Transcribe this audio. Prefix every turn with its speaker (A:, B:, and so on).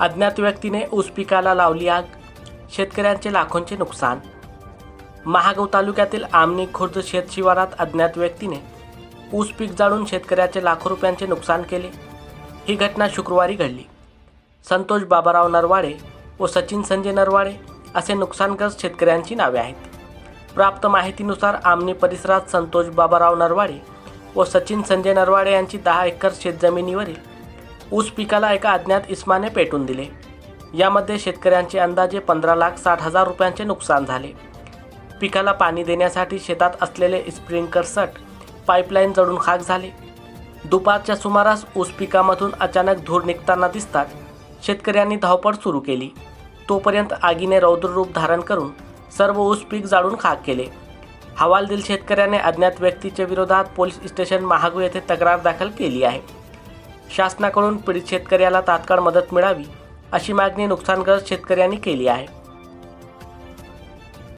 A: अज्ञात व्यक्तीने ऊस पिकाला लावली आग. शेतकऱ्यांचे लाखोंचे नुकसान. महागाव तालुक्यातील आमणी खुर्द शेत शिवारात अज्ञात व्यक्तीने ऊस पीक जाळून शेतकऱ्याचे लाखो रुपयांचे नुकसान केले. ही घटना शुक्रवारी घडली. संतोष बाबाराव नरवाडे व सचिन संजय नरवाडे असे नुकसानग्रस्त शेतकऱ्यांची नावे आहेत. प्राप्त माहितीनुसार आमनी परिसरात संतोष बाबाराव नरवाडे व सचिन संजय नरवाडे यांची दहा एकर शेतजमिनीवरील ऊस पिकाला एका अज्ञात इस्माने पेटून दिले. यामध्ये शेतकऱ्यांचे अंदाजे पंधरा लाख साठ हजार रुपयांचे नुकसान झाले. पिकाला पाणी देण्यासाठी शेतात असलेले स्प्रिंकर सट पाईपलाईन जळून खाक झाले. दुपारच्या सुमारास ऊस पिकामधून अचानक धूर निघताना दिसताच शेतकऱ्यांनी धावपळ सुरू केली. तोपर्यंत आगीने रौद्ररूप धारण करून सर्व ऊस पीक जाळून खाक केले. हवालदिल शेतकऱ्याने अज्ञात व्यक्तीच्या विरोधात पोलीस स्टेशन महागू येथे तक्रार दाखल केली आहे. शासनाकडून पीडित शेतकऱ्याला तात्काळ मदत मिळावी अशी मागणी नुकसानग्रस्त शेतकऱ्यांनी केली आहे.